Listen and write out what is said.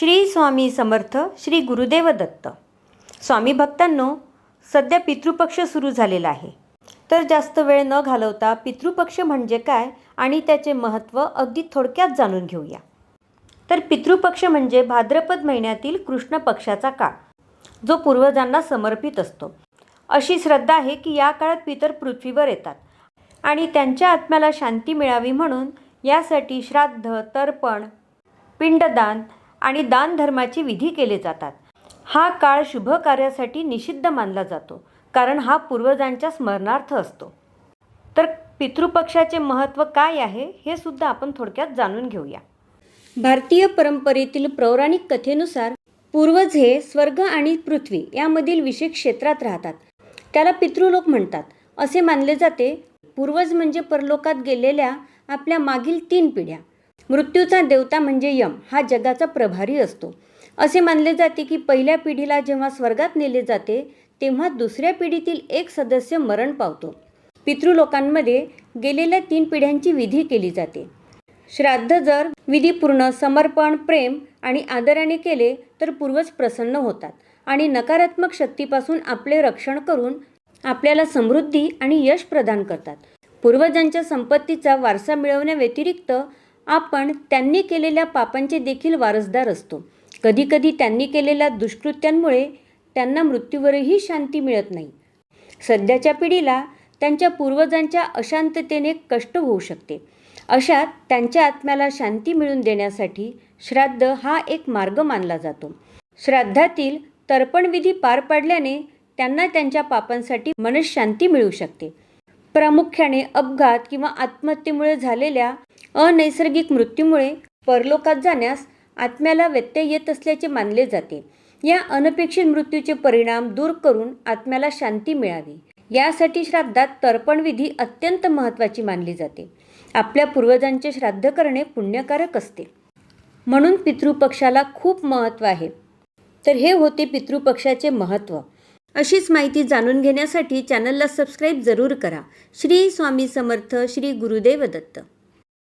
श्री स्वामी समर्थ श्री गुरुदेव दत्त स्वामी भक्तांनो सध्या पितृपक्ष सुरू झालेला आहे. तर जास्त वेळ न घालवता पितृपक्ष म्हणजे काय आणि त्याचे महत्त्व अगदी थोडक्यात जाणून घेऊया. तर पितृपक्ष म्हणजे भाद्रपद महिन्यातील कृष्ण पक्षाचा काळ जो पूर्वजांना समर्पित असतो. अशी श्रद्धा आहे की या काळात पितर पृथ्वीवर येतात आणि त्यांच्या आत्म्याला शांती मिळावी म्हणून यासाठी श्राद्ध तर्पण पिंडदान आणि दानधर्माची विधी केले जातात. हा काळ शुभ कार्यासाठी निषिद्ध मानला जातो कारण हा पूर्वजांच्या स्मरणार्थ असतो. तर पितृपक्षाचे महत्त्व काय आहे हे सुद्धा आपण थोडक्यात जाणून घेऊया. भारतीय परंपरेतील पौराणिक कथेनुसार पूर्वज हे स्वर्ग आणि पृथ्वी यामधील विशेष क्षेत्रात राहतात. त्याला पितृलोक म्हणतात. असे मानले जाते. पूर्वज म्हणजे परलोकात गेलेल्या आपल्या मागील तीन पिढ्या. मृत्यूचा देवता म्हणजे यम हा जगाचा प्रभारी असतो. असे मानले जाते की पहिल्या पिढीला जेव्हा स्वर्गात नेले जाते तेव्हा दुसऱ्या पिढीतील एक सदस्य मरण पावतो. पितृलोकांमध्ये गेलेल्या तीन पिढ्यांची विधी केली जाते. श्राद्ध जर विधीपूर्ण समर्पण प्रेम आणि आदराने केले तर पूर्वज प्रसन्न होतात आणि नकारात्मक शक्तीपासून आपले रक्षण करून आपल्याला समृद्धी आणि यश प्रदान करतात. पूर्वजांच्या संपत्तीचा वारसा मिळवण्याव्यतिरिक्त आपण त्यांनी केलेल्या पापांचे देखील वारसदार असतो. कधीकधी त्यांनी केलेल्या दुष्कृत्यांमुळे त्यांना मृत्यूवरही शांती मिळत नाही. सध्याच्या पिढीला त्यांच्या पूर्वजांच्या अशांततेने कष्ट होऊ शकते. अशात त्यांच्या आत्म्याला शांती मिळवून देण्यासाठी श्राद्ध हा एक मार्ग मानला जातो. श्राद्धातील तर्पणविधी पार पाडल्याने त्यांना त्यांच्या पापांसाठी मनशांती मिळू शकते. प्रामुख्याने अपघात किंवा आत्महत्येमुळे झालेल्या अनैसर्गिक मृत्यूमुळे परलोकात जाण्यास आत्म्याला व्यत्यय येत असल्याचे मानले जाते. या अनपेक्षित मृत्यूचे परिणाम दूर करून आत्म्याला शांती मिळावी. यासाठी श्राद्धात तर्पणविधी अत्यंत महत्त्वाची मानली जाते. आपल्या पूर्वजांचे श्राद्ध करणे पुण्यकारक असते. म्हणून पितृपक्षाला खूप महत्त्व आहे. तर हे होते पितृपक्षाचे महत्त्व. अशीच माहिती जाणून घेण्यासाठी चॅनलला सबस्क्राईब जरूर करा. श्री स्वामी समर्थ श्री गुरुदेव दत्त.